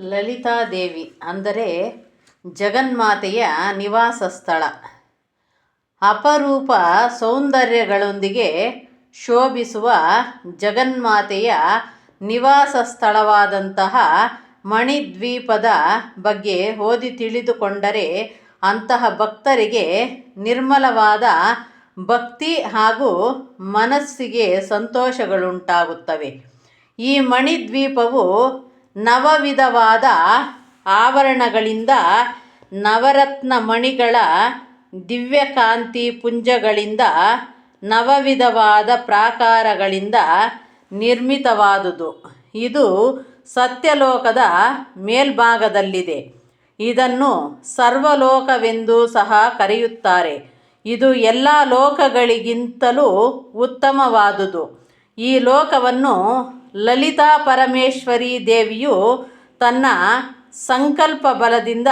ಲಲಿತಾದೇವಿ ಅಂದರೆ ಜಗನ್ಮಾತೆಯ ನಿವಾಸ ಸ್ಥಳ. ಅಪರೂಪ ಸೌಂದರ್ಯಗಳೊಂದಿಗೆ ಶೋಭಿಸುವ ಜಗನ್ಮಾತೆಯ ನಿವಾಸ ಸ್ಥಳವಾದಂತಹ ಮಣಿದ್ವೀಪದ ಬಗ್ಗೆ ಓದಿ ತಿಳಿದುಕೊಂಡರೆ ಅಂತಹ ಭಕ್ತರಿಗೆ ನಿರ್ಮಲವಾದ ಭಕ್ತಿ ಹಾಗೂ ಮನಸ್ಸಿಗೆ ಸಂತೋಷಗಳುಂಟಾಗುತ್ತವೆ. ಈ ಮಣಿದ್ವೀಪವು ನವವಿಧವಾದ ಆವರಣಗಳಿಂದ ನವರತ್ನ ಮಣಿಗಳ ದಿವ್ಯಕಾಂತಿ ಪುಂಜಗಳಿಂದ ನವವಿಧವಾದ ಪ್ರಾಕಾರಗಳಿಂದ ನಿರ್ಮಿತವಾದುದು. ಇದು ಸತ್ಯಲೋಕದ ಮೇಲ್ಭಾಗದಲ್ಲಿದೆ. ಇದನ್ನು ಸರ್ವಲೋಕವೆಂದು ಸಹ ಕರೆಯುತ್ತಾರೆ. ಇದು ಎಲ್ಲ ಲೋಕಗಳಿಗಿಂತಲೂ ಉತ್ತಮವಾದುದು. ಈ ಲೋಕವನ್ನು ಲಲಿತಾ ಪರಮೇಶ್ವರಿ ದೇವಿಯು ತನ್ನ ಸಂಕಲ್ಪ ಬಲದಿಂದ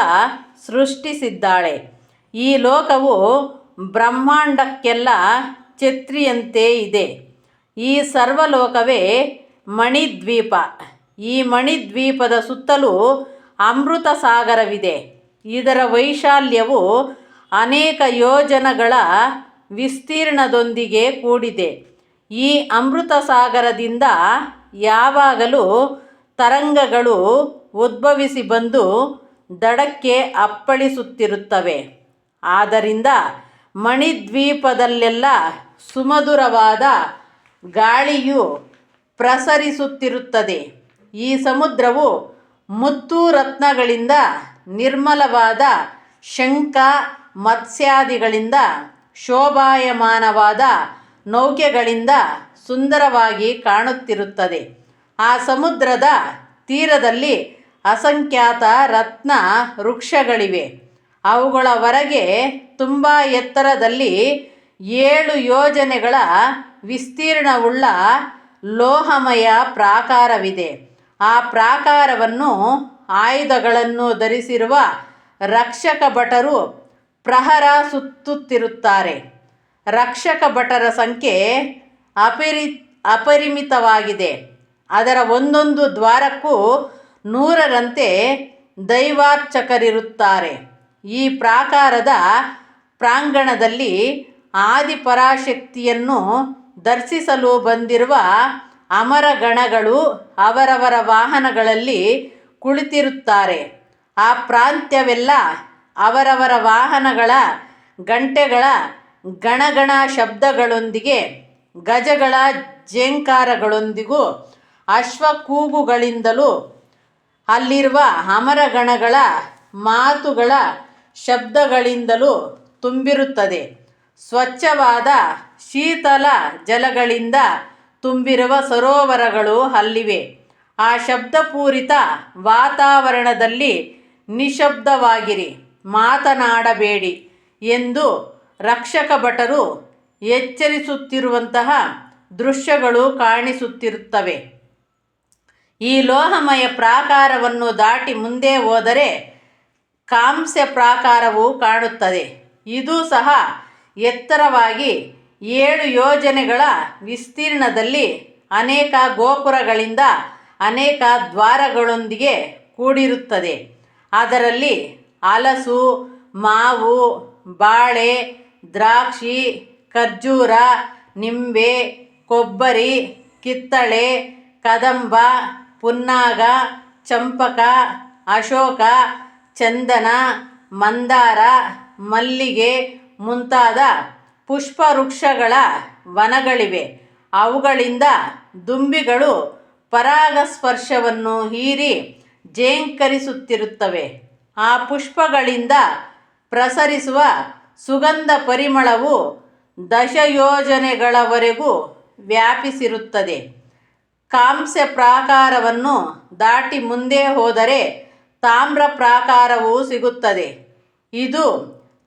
ಸೃಷ್ಟಿಸಿದ್ದಾಳೆ. ಈ ಲೋಕವು ಬ್ರಹ್ಮಾಂಡಕ್ಕೆಲ್ಲ ಛತ್ರಿಯಂತೆ ಇದೆ. ಈ ಸರ್ವಲೋಕವೇ ಮಣಿದ್ವೀಪ. ಈ ಮಣಿದ್ವೀಪದ ಸುತ್ತಲೂ ಅಮೃತ ಸಾಗರವಿದೆ. ಇದರ ವೈಶಾಲ್ಯವು ಅನೇಕ ಯೋಜನಗಳ ವಿಸ್ತೀರ್ಣದೊಂದಿಗೆ ಕೂಡಿದೆ. ಈ ಅಮೃತ ಸಾಗರದಿಂದ ಯಾವಾಗಲೂ ತರಂಗಗಳು ಉದ್ಭವಿಸಿ ಬಂದು ದಡಕ್ಕೆ ಅಪ್ಪಳಿಸುತ್ತಿರುತ್ತವೆ. ಆದ್ದರಿಂದ ಮಣಿದ್ವೀಪದಲ್ಲೆಲ್ಲ ಸುಮಧುರವಾದ ಗಾಳಿಯು ಪ್ರಸರಿಸುತ್ತಿರುತ್ತದೆ. ಈ ಸಮುದ್ರವು ಮುತ್ತು ರತ್ನಗಳಿಂದ ನಿರ್ಮಲವಾದ ಶಂಖ ಮತ್ಸ್ಯಾದಿಗಳಿಂದ ಶೋಭಾಯಮಾನವಾದ ನೌಕೆಗಳಿಂದ ಸುಂದರವಾಗಿ ಕಾಣುತ್ತಿರುತ್ತದೆ. ಆ ಸಮುದ್ರದ ತೀರದಲ್ಲಿ ಅಸಂಖ್ಯಾತ ರತ್ನ ವೃಕ್ಷಗಳಿವೆ. ಅವುಗಳ ಹೊರಗೆ ತುಂಬ ಎತ್ತರದಲ್ಲಿ ಏಳು ಯೋಜನೆಗಳ ವಿಸ್ತೀರ್ಣವುಳ್ಳ ಲೋಹಮಯ ಪ್ರಾಕಾರವಿದೆ. ಆ ಪ್ರಾಕಾರವನ್ನು ಆಯುಧಗಳನ್ನು ಧರಿಸಿರುವ ರಕ್ಷಕ ಭಟರು ಪ್ರಹರ ಸುತ್ತುತ್ತಿರುತ್ತಾರೆ. ರಕ್ಷಕ ಭಟರ ಸಂಖ್ಯೆ ಅಪರಿ, ಅಪರಿಮಿತವಾಗಿದೆ. ಅದರ ಒಂದೊಂದು ದ್ವಾರಕ್ಕೂ ನೂರರಂತೆ ದೈವಾರ್ಚಕರಿರುತ್ತಾರೆ. ಈ ಪ್ರಾಕಾರದ ಪ್ರಾಂಗಣದಲ್ಲಿ ಆದಿಪರಾಶಕ್ತಿಯನ್ನು ದರ್ಶಿಸಲು ಬಂದಿರುವ ಅಮರಗಣಗಳು ಅವರವರ ವಾಹನಗಳಲ್ಲಿ ಕುಳಿತಿರುತ್ತಾರೆ. ಆ ಪ್ರಾಂತ್ಯವೆಲ್ಲ ಅವರವರ ವಾಹನಗಳ ಗಂಟೆಗಳ ಗಣಗಣ ಶಬ್ದಗಳೊಂದಿಗೆ ಗಜಗಳ ಝೇಂಕಾರಗಳೊಂದಿಗೂ ಅಶ್ವಕೂಗುಗಳಿಂದಲೂ ಅಲ್ಲಿರುವ ಅಮರಗಣಗಳ ಮಾತುಗಳ ಶಬ್ದಗಳಿಂದಲೂ ತುಂಬಿರುತ್ತದೆ. ಸ್ವಚ್ಛವಾದ ಶೀತಲ ಜಲಗಳಿಂದ ತುಂಬಿರುವ ಸರೋವರಗಳು ಅಲ್ಲಿವೆ. ಆ ಶಬ್ದಪೂರಿತ ವಾತಾವರಣದಲ್ಲಿ ನಿಶಬ್ದವಾಗಿರಿ, ಮಾತನಾಡಬೇಡಿ ಎಂದು ರಕ್ಷಕ ಭಟರು ಎಚ್ಚರಿಸುತ್ತಿರುವಂತಹ ದೃಶ್ಯಗಳು ಕಾಣಿಸುತ್ತಿರುತ್ತವೆ. ಈ ಲೋಹಮಯ ಪ್ರಾಕಾರವನ್ನು ದಾಟಿ ಮುಂದೆ ಹೋದರೆ ಕಾಂಸ್ಯ ಪ್ರಾಕಾರವು ಕಾಣುತ್ತದೆ. ಇದು ಸಹ ಎತ್ತರವಾಗಿ ಏಳು ಯೋಜನೆಗಳ ವಿಸ್ತೀರ್ಣದಲ್ಲಿ ಅನೇಕ ಗೋಪುರಗಳಿಂದ ಅನೇಕ ದ್ವಾರಗಳೊಂದಿಗೆ ಕೂಡಿರುತ್ತದೆ. ಅದರಲ್ಲಿ ಹಲಸು ಮಾವು, ಬಾಳೆ, ದ್ರಾಕ್ಷಿ ಖರ್ಜೂರ, ನಿಂಬೆ, ಕೊಬ್ಬರಿ, ಕಿತ್ತಳೆ, ಕದಂಬ, ಪುನ್ನಾಗ, ಚಂಪಕ, ಅಶೋಕ, ಚಂದನ, ಮಂದಾರ, ಮಲ್ಲಿಗೆ ಮುಂತಾದ ಪುಷ್ಪವೃಕ್ಷಗಳ ವನಗಳಿವೆ. ಅವುಗಳಿಂದ ದುಂಬಿಗಳು ಪರಾಗಸ್ಪರ್ಶವನ್ನು ಹೀರಿ ಜೇಂಕರಿಸುತ್ತಿರುತ್ತವೆ. ಆ ಪುಷ್ಪಗಳಿಂದ ಪ್ರಸರಿಸುವ ಸುಗಂಧ ಪರಿಮಳವು ದಶಯೋಜನೆಗಳವರೆಗೂ ವ್ಯಾಪಿಸಿರುತ್ತದೆ. ಕಾಂಸ್ಯ ಪ್ರಾಕಾರವನ್ನು ದಾಟಿ ಮುಂದೆ ಹೋದರೆ ತಾಮ್ರ ಪ್ರಾಕಾರವೂ ಸಿಗುತ್ತದೆ. ಇದು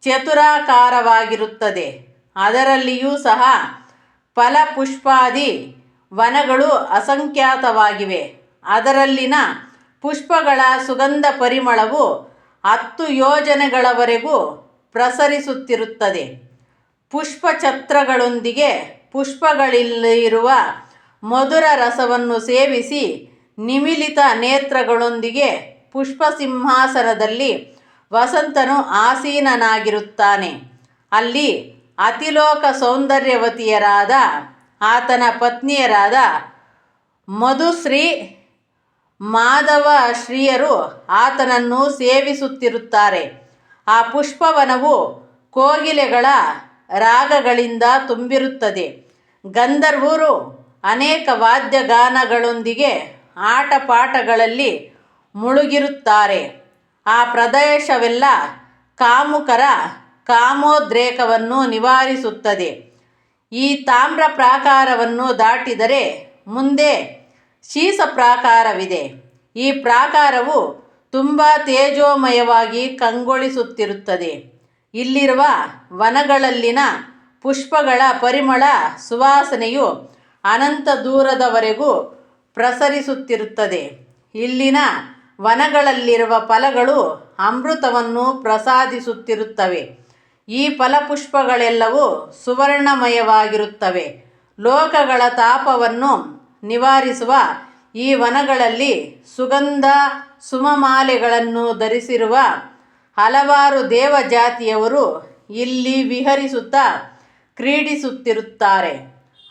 ಚತುರಾಕಾರವಾಗಿರುತ್ತದೆ. ಅದರಲ್ಲಿಯೂ ಸಹ ಫಲಪುಷ್ಪಾದಿ ವನಗಳು ಅಸಂಖ್ಯಾತವಾಗಿವೆ. ಅದರಲ್ಲಿನ ಪುಷ್ಪಗಳ ಸುಗಂಧ ಪರಿಮಳವು ಹತ್ತು ಯೋಜನೆಗಳವರೆಗೂ ಪ್ರಸರಿಸುತ್ತಿರುತ್ತದೆ. ಪುಷ್ಪಛತ್ರಗಳೊಂದಿಗೆ ಪುಷ್ಪಗಳಲ್ಲಿರುವ ಮಧುರ ರಸವನ್ನು ಸೇವಿಸಿ ನಿಮಿಲಿತ ನೇತ್ರಗಳೊಂದಿಗೆ ಪುಷ್ಪ ಸಿಂಹಾಸನದಲ್ಲಿ ವಸಂತನು ಆಸೀನನಾಗಿರುತ್ತಾನೆ. ಅಲ್ಲಿ ಅತಿಲೋಕ ಸೌಂದರ್ಯವತಿಯರಾದ ಆತನ ಪತ್ನಿಯರಾದ ಮಧುಶ್ರೀ ಮಾಧವ ಶ್ರೀಯರು ಆತನನ್ನು ಸೇವಿಸುತ್ತಿರುತ್ತಾರೆ. ಆ ಪುಷ್ಪವನವು ಕೋಗಿಲೆಗಳ ರಾಗಗಳಿಂದ ತುಂಬಿರುತ್ತದೆ. ಗಂಧರ್ವರು ಅನೇಕ ವಾದ್ಯಗಾನಗಳೊಂದಿಗೆ ಆಟಪಾಠಗಳಲ್ಲಿ ಮುಳುಗಿರುತ್ತಾರೆ. ಆ ಪ್ರದೇಶವೆಲ್ಲ ಕಾಮುಕರ ಕಾಮೋದ್ರೇಕವನ್ನು ನಿವಾರಿಸುತ್ತದೆ. ಈ ತಾಮ್ರ ಪ್ರಾಕಾರವನ್ನು ದಾಟಿದರೆ ಮುಂದೆ ಶೀಸ ಪ್ರಾಕಾರವಿದೆ. ಈ ಪ್ರಾಕಾರವು ತುಂಬ ತೇಜೋಮಯವಾಗಿ ಕಂಗೊಳಿಸುತ್ತಿರುತ್ತದೆ. ಇಲ್ಲಿರುವ ವನಗಳಲ್ಲಿನ ಪುಷ್ಪಗಳ ಪರಿಮಳ ಸುವಾಸನೆಯು ಅನಂತ ದೂರದವರೆಗೂ ಪ್ರಸರಿಸುತ್ತಿರುತ್ತದೆ. ಇಲ್ಲಿನ ವನಗಳಲ್ಲಿರುವ ಫಲಗಳು ಅಮೃತವನ್ನು ಪ್ರಸಾದಿಸುತ್ತಿರುತ್ತವೆ. ಈ ಫಲಪುಷ್ಪಗಳೆಲ್ಲವೂ ಸುವರ್ಣಮಯವಾಗಿರುತ್ತವೆ. ಲೋಕಗಳ ತಾಪವನ್ನು ನಿವಾರಿಸುವ ಈ ವನಗಳಲ್ಲಿ ಸುಗಂಧ ಸುಮಮಾಲೆಗಳನ್ನು ಧರಿಸಿರುವ ಹಲವಾರು ದೇವ ಜಾತಿಯವರು ಇಲ್ಲಿ ವಿಹರಿಸುತ್ತಾ ಕ್ರೀಡಿಸುತ್ತಿರುತ್ತಾರೆ.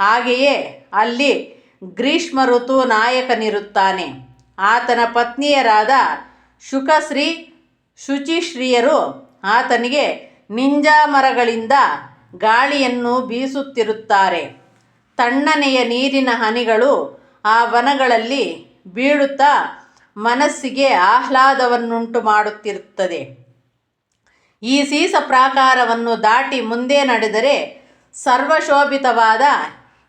ಹಾಗೆಯೇ ಅಲ್ಲಿ ಗ್ರೀಷ್ಮ ಋತು ನಾಯಕನಿರುತ್ತಾನೆ. ಆತನ ಪತ್ನಿಯರಾದ ಶುಕಶ್ರೀ ಶುಚಿಶ್ರೀಯರು ಆತನಿಗೆ ನಿಂಜಾ ಮರಗಳಿಂದ ಗಾಳಿಯನ್ನು ಬೀಸುತ್ತಿರುತ್ತಾರೆ. ತಣ್ಣನೆಯ ನೀರಿನ ಹನಿಗಳು ಆ ವನಗಳಲ್ಲಿ ಬೀಳುತ್ತಾ ಮನಸ್ಸಿಗೆ ಆಹ್ಲಾದವನ್ನುಂಟು ಮಾಡುತ್ತಿರುತ್ತದೆ ಈ ಸೀಸ ಪ್ರಾಕಾರವನ್ನು ದಾಟಿ ಮುಂದೆ ನಡೆದರೆ ಸರ್ವಶೋಭಿತವಾದ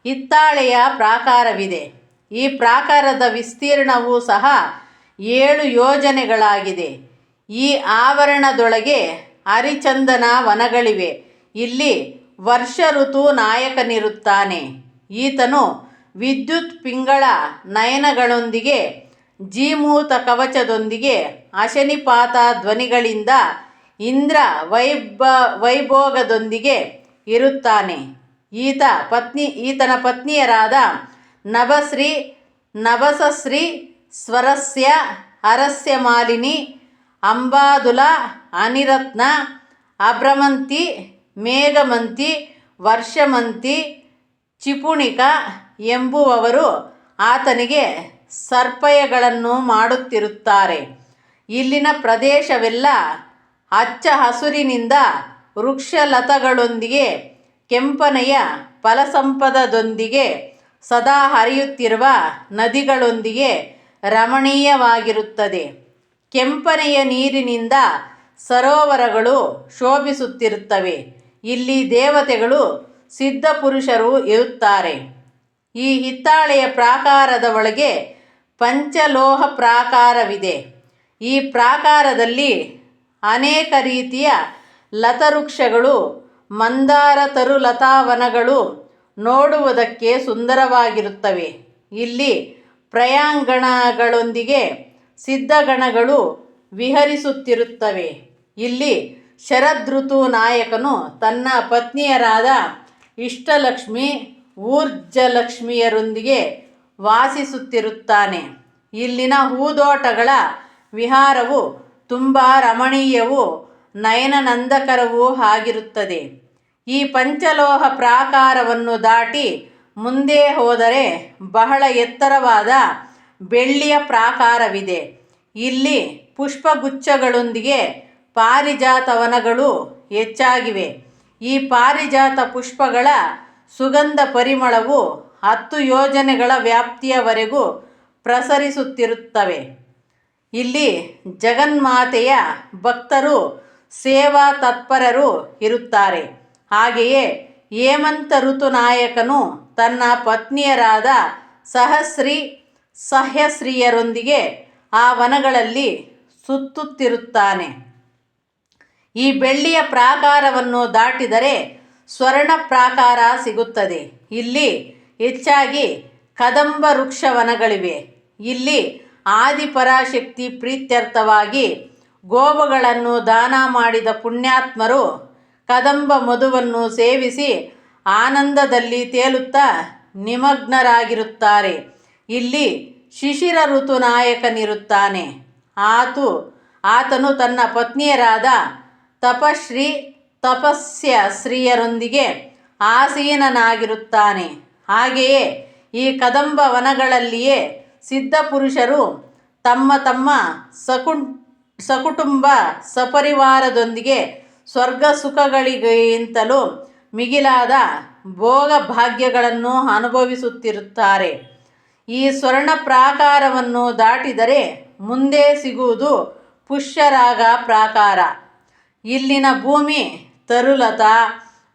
ಹಿತ್ತಾಳೆಯ ಪ್ರಾಕಾರವಿದೆ. ಈ ಪ್ರಾಕಾರದ ವಿಸ್ತೀರ್ಣವೂ ಸಹ ಏಳು ಯೋಜನೆಗಳಾಗಿದೆ. ಈ ಆವರಣದೊಳಗೆ ಹರಿಚಂದನ ವನಗಳಿವೆ. ಇಲ್ಲಿ ವರ್ಷ ಋತು ನಾಯಕನಿರುತ್ತಾನೆ. ಈತನು ವಿದ್ಯುತ್ ಪಿಂಗಳ ನಯನಗಳೊಂದಿಗೆ ಜೀಮೂತ ಕವಚದೊಂದಿಗೆ, ಅಶನಿಪಾತ ಧ್ವನಿಗಳಿಂದ ಇಂದ್ರ ವೈಭ, ವೈಭೋಗದೊಂದಿಗೆ ಇರುತ್ತಾನೆ. ಈತ ಪತ್ನಿ, ಈತನ ಪತ್ನಿಯರಾದ ನಭಶ್ರೀ, ನಭಸಶ್ರೀ, ಸ್ವರಸ್ಯ ಅರಸ್ಯ ಮಾಲಿನಿ, ಅಂಬಾದುಲ, ಅನಿರತ್ನ ಅಭ್ರಮಂತಿ ಮೇಘಮಂತಿ, ವರ್ಷಮಂತಿ, ಚಿಪುಣಿಕ ಎಂಬುವವರು ಆತನಿಗೆ ಸರ್ಪಯಗಳನ್ನು ಮಾಡುತ್ತಿರುತ್ತಾರೆ. ಇಲ್ಲಿನ ಪ್ರದೇಶವೆಲ್ಲ ಹಚ್ಚ ಹಸುರಿನಿಂದ ವೃಕ್ಷಲತಗಳೊಂದಿಗೆ, ಕೆಂಪನೆಯ ಫಲಸಂಪದದೊಂದಿಗೆ ಸದಾ ಹರಿಯುತ್ತಿರುವ ನದಿಗಳೊಂದಿಗೆ ರಮಣೀಯವಾಗಿರುತ್ತದೆ. ಕೆಂಪನೆಯ ನೀರಿನಿಂದ ಸರೋವರಗಳು ಶೋಭಿಸುತ್ತಿರುತ್ತವೆ. ಇಲ್ಲಿ ದೇವತೆಗಳು ಸಿದ್ಧಪುರುಷರು ಇರುತ್ತಾರೆ. ಈ ಹಿತ್ತಾಳೆಯ ಪ್ರಾಕಾರದ ಒಳಗೆ ಪಂಚಲೋಹ ಪ್ರಾಕಾರವಿದೆ. ಈ ಪ್ರಾಕಾರದಲ್ಲಿ ಅನೇಕ ರೀತಿಯ ಲತವೃಕ್ಷಗಳು, ಮಂದಾರ ತರುಲತಾವನಗಳು ನೋಡುವುದಕ್ಕೆ ಸುಂದರವಾಗಿರುತ್ತವೆ. ಇಲ್ಲಿ ಪ್ರಯಾಂಗಣಗಳೊಂದಿಗೆ ಸಿದ್ಧಗಣಗಳು ವಿಹರಿಸುತ್ತಿರುತ್ತವೆ. ಇಲ್ಲಿ ಶರದೃತು ನಾಯಕನು ತನ್ನ ಪತ್ನಿಯರಾದ ಇಷ್ಟಲಕ್ಷ್ಮಿ, ಊರ್ಜಲಕ್ಷ್ಮಿಯರೊಂದಿಗೆ ವಾಸಿಸುತ್ತಿರುತ್ತಾನೆ. ಇಲ್ಲಿನ ಹೂದೋಟಗಳ ವಿಹಾರವು ತುಂಬ ರಮಣೀಯವೂ ನಯನನಂದಕರವೂ ಆಗಿರುತ್ತದೆ. ಈ ಪಂಚಲೋಹ ಪ್ರಾಕಾರವನ್ನು ದಾಟಿ ಮುಂದೆ ಹೋದರೆ ಬಹಳ ಎತ್ತರವಾದ ಬೆಳ್ಳಿಯ ಪ್ರಾಕಾರವಿದೆ. ಇಲ್ಲಿ ಪುಷ್ಪಗುಚ್ಛಗಳೊಂದಿಗೆ ಪಾರಿಜಾತ ವನಗಳು ಹೆಚ್ಚಾಗಿವೆ. ಈ ಪಾರಿಜಾತ ಪುಷ್ಪಗಳ ಸುಗಂಧ ಪರಿಮಳವು ಹತ್ತು ಯೋಜನೆಗಳ ವ್ಯಾಪ್ತಿಯವರೆಗೂ ಪ್ರಸರಿಸುತ್ತಿರುತ್ತವೆ. ಇಲ್ಲಿ ಜಗನ್ಮಾತೆಯ ಭಕ್ತರು, ಸೇವಾ ತತ್ಪರರು ಇರುತ್ತಾರೆ. ಹಾಗೆಯೇ ಹೇಮಂತ ಋತುನಾಯಕನು ತನ್ನ ಪತ್ನಿಯರಾದ ಸಹಸ್ರಿ ಸಹ್ಯಶ್ರೀಯರೊಂದಿಗೆ ಆ ವನಗಳಲ್ಲಿ ಸುತ್ತುತ್ತಿರುತ್ತಾನೆ. ಈ ಬೆಳ್ಳಿಯ ಪ್ರಾಕಾರವನ್ನು ದಾಟಿದರೆ ಸ್ವರ್ಣ ಪ್ರಾಕಾರ ಸಿಗುತ್ತದೆ. ಇಲ್ಲಿ ಹೆಚ್ಚಾಗಿ ಕದಂಬ ವೃಕ್ಷ ವನಗಳಿವೆ ಇಲ್ಲಿ ಆದಿಪರಾಶಕ್ತಿ ಪ್ರೀತ್ಯರ್ಥವಾಗಿ ಗೋವುಗಳನ್ನು ದಾನ ಮಾಡಿದ ಪುಣ್ಯಾತ್ಮರು ಕದಂಬ ಮಧುವನ್ನು ಸೇವಿಸಿ ಆನಂದದಲ್ಲಿ ತೇಲುತ್ತಾ ನಿಮಗ್ನರಾಗಿರುತ್ತಾರೆ. ಇಲ್ಲಿ ಶಿಶಿರ ಋತು ನಾಯಕನಿರುತ್ತಾನೆ. ಆತು, ಆತನು ತನ್ನ ಪತ್ನಿಯರಾದ ತಪಶ್ರೀ, ತಪಸ್ಯ ಸ್ತ್ರೀಯರೊಂದಿಗೆ ಆಸೀನನಾಗಿರುತ್ತಾನೆ. ಹಾಗೆಯೇ ಈ ಕದಂಬ ವನಗಳಲ್ಲಿಯೇ ಸಿದ್ಧಪುರುಷರು ತಮ್ಮ ತಮ್ಮ ಸಕು, ಸಕುಟುಂಬ ಸಪರಿವಾರದೊಂದಿಗೆ ಸ್ವರ್ಗ ಸುಖಗಳಿಗಿಂತಲೂ ಮಿಗಿಲಾದ ಭೋಗ ಭಾಗ್ಯಗಳನ್ನು ಅನುಭವಿಸುತ್ತಿರುತ್ತಾರೆ. ಈ ಸ್ವರ್ಣ ಪ್ರಾಕಾರವನ್ನು ದಾಟಿದರೆ ಮುಂದೆ ಸಿಗುವುದು ಪುಷ್ಯರಾಗ ಪ್ರಾಕಾರ. ಇಲ್ಲಿನ ಭೂಮಿ ತರುಲತ,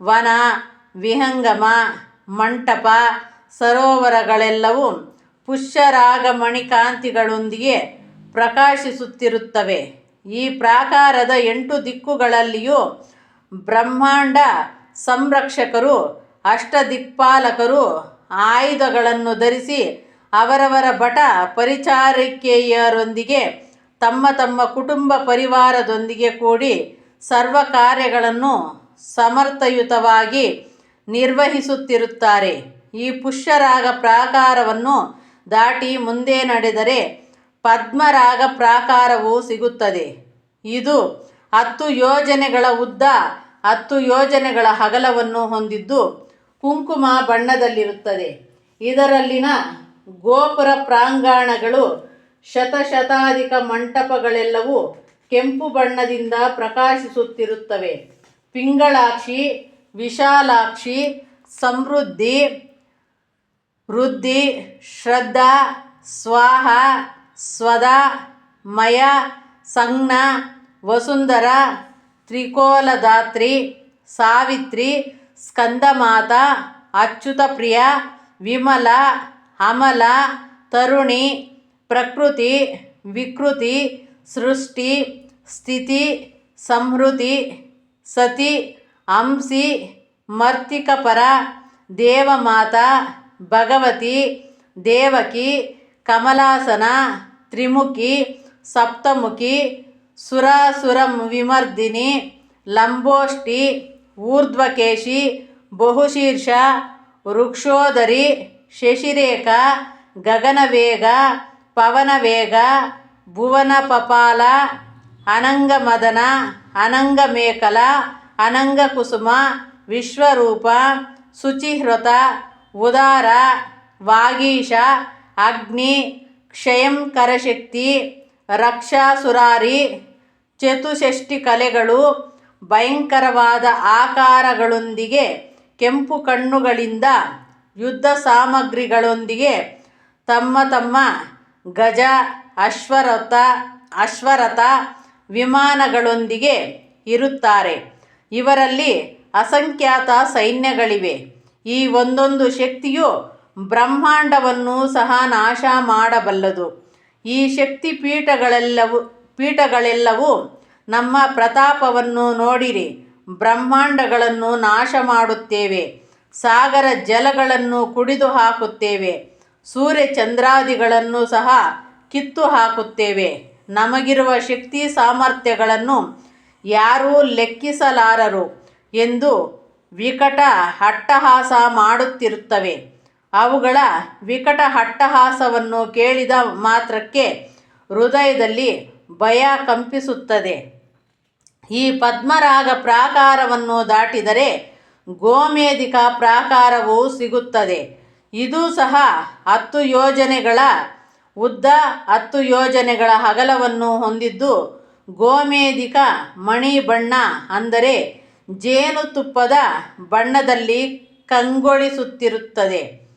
ವನ, ವಿಹಂಗಮ, ಮಂಟಪ, ಸರೋವರಗಳೆಲ್ಲವೂ ಪುಷ್ಯರಾಗ ಮಣಿಕಾಂತಿಗಳೊಂದಿಗೆ ಪ್ರಕಾಶಿಸುತ್ತಿರುತ್ತವೆ. ಈ ಪ್ರಾಕಾರದ ಎಂಟು ದಿಕ್ಕುಗಳಲ್ಲಿಯೂ ಬ್ರಹ್ಮಾಂಡ ಸಂರಕ್ಷಕರು, ಅಷ್ಟದಿಕ್ಪಾಲಕರು, ಆಯುಧಗಳನ್ನು ಧರಿಸಿ ಅವರವರ ಭಟ ಪರಿಚಾರಿಕೆಯರೊಂದಿಗೆ ತಮ್ಮ ತಮ್ಮ ಕುಟುಂಬ ಪರಿವಾರದೊಂದಿಗೆ ಕೂಡಿ ಸರ್ವ ಕಾರ್ಯಗಳನ್ನು ಸಮರ್ಥಯುತವಾಗಿ ನಿರ್ವಹಿಸುತ್ತಿರುತ್ತಾರೆ. ಈ ಪುಷ್ಯರಾಗ ಪ್ರಾಕಾರವನ್ನು ದಾಟಿ ಮುಂದೆ ನಡೆದರೆ ಪದ್ಮರಾಗ ಪ್ರಾಕಾರವು ಸಿಗುತ್ತದೆ. ಇದು ಹತ್ತು ಯೋಜನೆಗಳ ಉದ್ದ, ಹತ್ತು ಯೋಜನೆಗಳ ಅಗಲವನ್ನು ಹೊಂದಿದ್ದು ಕುಂಕುಮ ಬಣ್ಣದಲ್ಲಿರುತ್ತದೆ. ಇದರಲ್ಲಿನ ಗೋಪುರ ಪ್ರಾಂಗಣಗಳು ಶತಶತಾಧಿಕ ಮಂಟಪಗಳೆಲ್ಲವೂ ಕೆಂಪು ಬಣ್ಣದಿಂದ ಪ್ರಕಾಶಿಸುತ್ತಿರುತ್ತವೆ. ಪಿಂಗಳಾಕ್ಷಿ, ವಿಶಾಲಾಕ್ಷಿ, ಸಮೃದ್ಧಿ ವೃದ್ಧಿ, ಶ್ರದ್ಧಾ, ಸ್ವಾಹ, ಸ್ವದಾ, ಮಯ, ಸಂಜ್ಞ, ವಸುಂಧರ, ತ್ರಿಕೋಲದಾತ್ರಿ, ಸಾವಿತ್ರಿ, ಸ್ಕಂದಮಾತ, ಅಚ್ಯುತಪ್ರಿಯ, ವಿಮಲ, ಅಮಲ, ತರುಣಿ, ಪ್ರಕೃತಿ, ವಿಕೃತಿ, ಸೃಷ್ಟಿ, ಸ್ಥಿತಿ, ಸಂಹೃತಿ, ಸತಿ, ಅಂಸಿ ಮರ್ತಿಕಪರ ದೇವಮಾತಾ భగవతి దేవకి కమలాసన త్రిముఖి సప్తముఖి సురాసురం విమర్దిని లంబోష్టి ఊర్ధ్వకేశి బహుశీర్ష వృక్షోదరి శశిరేఖ గగనవేగ పవనవేగ భువన పపాల అనంగమదన అనంగమేకల అనంగకుసుమ విశ్వరూప శుచిహృత ಉದಾರ, ವಾಗೀಶ, ಅಗ್ನಿ ಕ್ಷಯಂಕರಶಕ್ತಿ ರಕ್ಷಾಸುರಾರಿ ಚತುಷಷ್ಟಿ ಕಲೆಗಳು, ಭಯಂಕರವಾದ ಆಕಾರಗಳೊಂದಿಗೆ, ಕೆಂಪು ಕಣ್ಣುಗಳಿಂದ ಯುದ್ಧ ಸಾಮಗ್ರಿಗಳೊಂದಿಗೆ, ತಮ್ಮ ತಮ್ಮ ಗಜ, ಅಶ್ವರಥ ಅಶ್ವರಥ ವಿಮಾನಗಳೊಂದಿಗೆ ಇರುತ್ತಾರೆ. ಇವರಲ್ಲಿ ಅಸಂಖ್ಯಾತ ಸೈನ್ಯಗಳಿವೆ. ಈ ಒಂದೊಂದು ಶಕ್ತಿಯು ಬ್ರಹ್ಮಾಂಡವನ್ನು ಸಹ ನಾಶ ಮಾಡಬಲ್ಲದು. ಈ ಶಕ್ತಿ ಪೀಠಗಳೆಲ್ಲವೂ ಪೀಠಗಳೆಲ್ಲವೂ ನಮ್ಮ ಪ್ರತಾಪವನ್ನು ನೋಡಿರಿ. ಬ್ರಹ್ಮಾಂಡಗಳನ್ನು ನಾಶ ಮಾಡುತ್ತೇವೆ. ಸಾಗರ ಜಲಗಳನ್ನು ಕುಡಿದು ಹಾಕುತ್ತೇವೆ ಸೂರ್ಯ ಚಂದ್ರಾದಿಗಳನ್ನು ಸಹ ಕಿತ್ತು ಹಾಕುತ್ತೇವೆ ನಮಗಿರುವ ಶಕ್ತಿ ಸಾಮರ್ಥ್ಯಗಳನ್ನು ಯಾರೂ ಲೆಕ್ಕಿಸಲಾರರು ಎಂದು ವಿಕಟ ಅಟ್ಟಹಾಸ ಮಾಡುತ್ತಿರುತ್ತವೆ. ಅವುಗಳ ವಿಕಟ ಹಟ್ಟಹಾಸವನ್ನು ಕೇಳಿದ ಮಾತ್ರಕ್ಕೆ ಹೃದಯದಲ್ಲಿ ಭಯ ಕಂಪಿಸುತ್ತದೆ. ಈ ಪದ್ಮರಾಗ ಪ್ರಾಕಾರವನ್ನು ದಾಟಿದರೆ ಗೋಮೇಧಿಕ ಪ್ರಾಕಾರವು ಸಿಗುತ್ತದೆ. ಇದು ಸಹ ಹತ್ತು ಯೋಜನೆಗಳ ಉದ್ದ ಹತ್ತು ಯೋಜನೆಗಳ ಹಗಲವನ್ನು ಹೊಂದಿದ್ದು ಗೋಮೇಧಿಕ ಮಣಿ ಬಣ್ಣ ಅಂದರೆ ಜೇನುತುಪ್ಪದ ಬಣ್ಣದಲ್ಲಿ ಕಂಗೊಳಿಸುತ್ತಿರುತ್ತದೆ.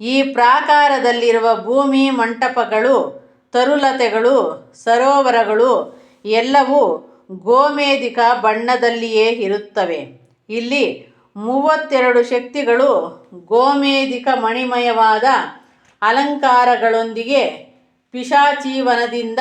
ಈ ಪ್ರಾಕಾರದಲ್ಲಿರುವ ಭೂಮಿ, ಮಂಟಪಗಳು, ತರುಲತೆಗಳು, ಸರೋವರಗಳು ಎಲ್ಲವೂ ಗೋಮೇಧಿಕ ಬಣ್ಣದಲ್ಲಿಯೇ ಇರುತ್ತವೆ. ಇಲ್ಲಿ ಮೂವತ್ತೆರಡು ಶಕ್ತಿಗಳು ಗೋಮೇಧಿಕ ಮಣಿಮಯವಾದ ಅಲಂಕಾರಗಳೊಂದಿಗೆ ಪಿಶಾಚೀವನದಿಂದ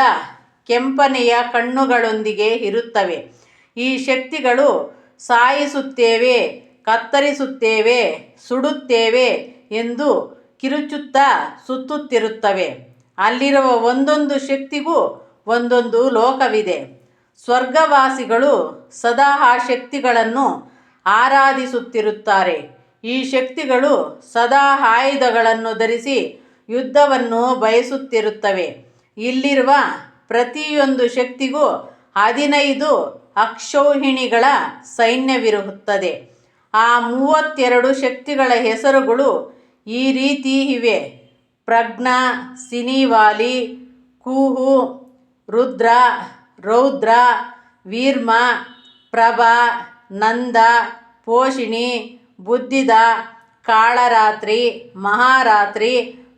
ಕೆಂಪನೆಯ ಕಣ್ಣುಗಳೊಂದಿಗೆ ಇರುತ್ತವೆ. ಈ ಶಕ್ತಿಗಳು ಸಾಯಿಸುತ್ತೇವೆ, ಕತ್ತರಿಸುತ್ತೇವೆ, ಸುಡುತ್ತೇವೆ ಎಂದು ಕಿರುಚುತ್ತಾ ಸುತ್ತುತ್ತಿರುತ್ತವೆ. ಅಲ್ಲಿರುವ ಒಂದೊಂದು ಶಕ್ತಿಗೂ ಒಂದೊಂದು ಲೋಕವಿದೆ. ಸ್ವರ್ಗವಾಸಿಗಳು ಸದಾ ಆ ಶಕ್ತಿಗಳನ್ನು ಆರಾಧಿಸುತ್ತಿರುತ್ತಾರೆ. ಈ ಶಕ್ತಿಗಳು ಸದಾ ಆಯುಧಗಳನ್ನು ಧರಿಸಿ ಯುದ್ಧವನ್ನು ಬಯಸುತ್ತಿರುತ್ತವೆ. ಇಲ್ಲಿರುವ ಪ್ರತಿಯೊಂದು ಶಕ್ತಿಗೂ ಹದಿನೈದು ಅಕ್ಷೌಹಿಣಿಗಳ ಸೈನ್ಯವಿರುತ್ತದೆ. ಆ ಮೂವತ್ತೆರಡು ಶಕ್ತಿಗಳ ಹೆಸರುಗಳು ಈ ರೀತಿ ಇವೆ. ಪ್ರಜ್ಞಾ, ಸಿನಿವಾಲಿ, ಕೂಹು, ರುದ್ರ, ರೌದ್ರ, ವೀರ್ಮ, ಪ್ರಭಾ, ನಂದ, ಪೋಷಿಣಿ, ಬುದ್ಧಿದ, ಕಾಳರಾತ್ರಿ, ಮಹಾರಾತ್ರಿ,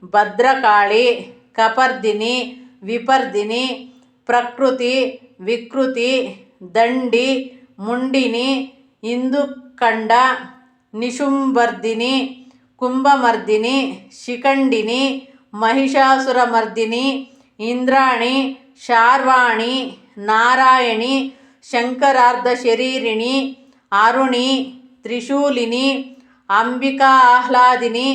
ಭದ್ರಕಾಳಿ, ಕಪರ್ದಿನಿ, ವಿಪರ್ದಿನಿ, ಪ್ರಕೃತಿ, ವಿಕೃತಿ ದಂಡಿ, ಮುಂಡಿನಿ, ಇಂದುಕಂಡ, ನಿಶುಂಬರ್ದಿನಿ, ಕುಂಭಮರ್ದಿನಿ, ಶಿಖಂಡಿನಿ, ಮಹಿಷಾಸುರಮರ್ದಿನಿ, ಇಂದ್ರಾಣಿ, ಶಾರ್ವಾಣಿ, ನಾರಾಯಣಿ ಶಂಕರಾರ್ಧ ಶರೀರಿಣಿ ಅರುಣಿ, ತ್ರಿಶೂಲಿನಿ ಅಂಬಿಕಾ ಆಹ್ಲಾದಿನಿ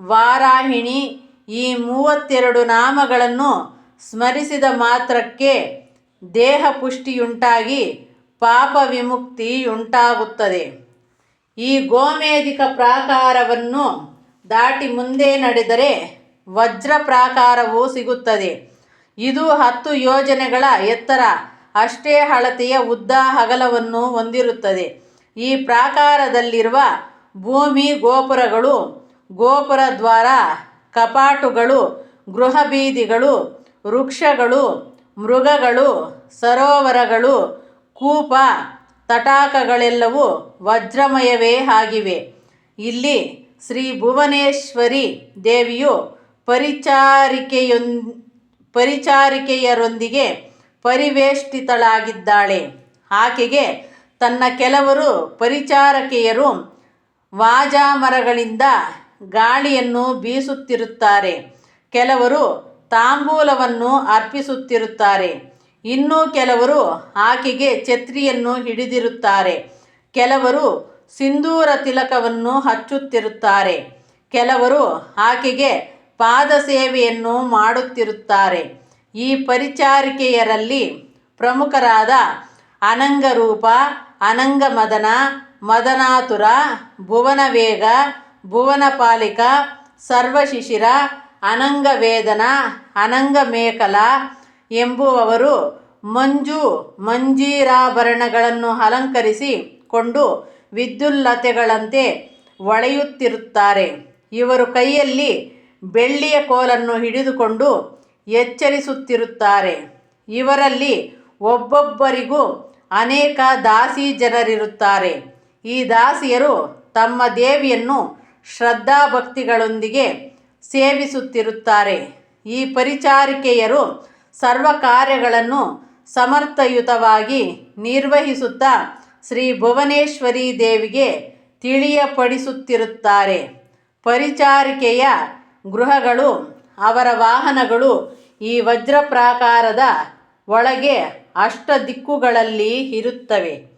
ವಾರಾಹಿಣಿ ಈ ಮೂವತ್ತೆರಡು ನಾಮಗಳನ್ನು ಸ್ಮರಿಸಿದ ಮಾತ್ರಕ್ಕೆ ದೇಹ ಪುಷ್ಟಿಯುಂಟಾಗಿ ಪಾಪ ವಿಮುಕ್ತಿಯುಂಟಾಗುತ್ತದೆ ಈ ಗೋಮೇಧಿಕ ಪ್ರಾಕಾರವನ್ನು ದಾಟಿ ಮುಂದೆ ನಡೆದರೆ ವಜ್ರ ಪ್ರಾಕಾರವು ಸಿಗುತ್ತದೆ. ಇದು ಹತ್ತು ಯೋಜನೆಗಳ ಎತ್ತರ, ಅಷ್ಟೇ ಅಳತೆಯ ಉದ್ದ ಹಗಲವನ್ನು ಹೊಂದಿರುತ್ತದೆ. ಈ ಪ್ರಾಕಾರದಲ್ಲಿರುವ ಭೂಮಿ ಗೋಪುರಗಳು, ಗೋಪುರ ದ್ವಾರ, ಕಪಾಟುಗಳು ಗೃಹ ಬೀದಿಗಳು ವೃಕ್ಷಗಳು ಮೃಗಗಳು, ಸರೋವರಗಳು, ಕೂಪ, ತಟಾಕಗಳೆಲ್ಲವೂ ವಜ್ರಮಯವೇ ಆಗಿವೆ. ಇಲ್ಲಿ ಶ್ರೀ ಭುವನೇಶ್ವರಿ ದೇವಿಯು ಪರಿಚಾರಿಕೆಯೊಂ ಪರಿಚಾರಿಕೆಯರೊಂದಿಗೆ ಪರಿವೇಷ್ಟಿತಳಾಗಿದ್ದಾಳೆ. ಆಕೆಗೆ ತನ್ನ ಕೆಲವರು ಪರಿಚಾರಕೆಯರು ವಾಜಾಮರಗಳಿಂದ ಗಾಳಿಯನ್ನು ಬೀಸುತ್ತಿರುತ್ತಾರೆ. ಕೆಲವರು ತಾಂಬೂಲವನ್ನು ಅರ್ಪಿಸುತ್ತಿರುತ್ತಾರೆ. ಇನ್ನು ಕೆಲವರು ಆಕೆಗೆ ಛತ್ರಿಯನ್ನು ಹಿಡಿದಿರುತ್ತಾರೆ. ಕೆಲವರು ಸಿಂಧೂರ ತಿಲಕವನ್ನು ಹಚ್ಚುತ್ತಿರುತ್ತಾರೆ. ಕೆಲವರು ಆಕೆಗೆ ಪಾದ ಸೇವೆಯನ್ನು ಮಾಡುತ್ತಿರುತ್ತಾರೆ. ಈ ಪರಿಚಾರಿಕೆಯರಲ್ಲಿ ಪ್ರಮುಖರಾದ ಅನಂಗರೂಪ, ಅನಂಗಮದನ, ಮದನಾತುರ, ಭುವನವೇಗ, ಭುವನಪಾಲಿಕ, ಸರ್ವಶಿಶಿರ ಅನಂಗವೇದನ ಅನಂಗಮೇಖಲ ಎಂಬುವವರು ಮಂಜು, ಮಂಜೀರಾಭರಣಗಳನ್ನು ಅಲಂಕರಿಸಿ ಕೊಂಡು ವಿದ್ಯುಲ್ಲತೆಗಳಂತೆ ಒಳೆಯುತ್ತಿರುತ್ತಾರೆ. ಇವರು ಕೈಯಲ್ಲಿ ಬೆಳ್ಳಿಯ ಕೋಲನ್ನು ಹಿಡಿದುಕೊಂಡು ಎಚ್ಚರಿಸುತ್ತಿರುತ್ತಾರೆ. ಇವರಲ್ಲಿ ಒಬ್ಬೊಬ್ಬರಿಗೂ ಅನೇಕ ದಾಸಿ ಜನರಿರುತ್ತಾರೆ. ಈ ದಾಸಿಯರು ತಮ್ಮ ದೇವಿಯನ್ನು ಶ್ರದ್ಧಾಭಕ್ತಿಗಳೊಂದಿಗೆ ಸೇವಿಸುತ್ತಿರುತ್ತಾರೆ. ಈ ಪರಿಚಾರಿಕೆಯರು ಸರ್ವ ಕಾರ್ಯಗಳನ್ನು ಸಮರ್ಥಯುತವಾಗಿ ನಿರ್ವಹಿಸುತ್ತಾ ಶ್ರೀ ಭುವನೇಶ್ವರಿ ದೇವಿಗೆ ತಿಳಿಯಪಡಿಸುತ್ತಿರುತ್ತಾರೆ. ಪರಿಚಾರಿಕೆಯ ಗೃಹಗಳು, ಅವರ ವಾಹನಗಳು ಈ ವಜ್ರ ಪ್ರಾಕಾರದ ಒಳಗೆ ಅಷ್ಟ ದಿಕ್ಕುಗಳಲ್ಲಿ ಇರುತ್ತವೆ.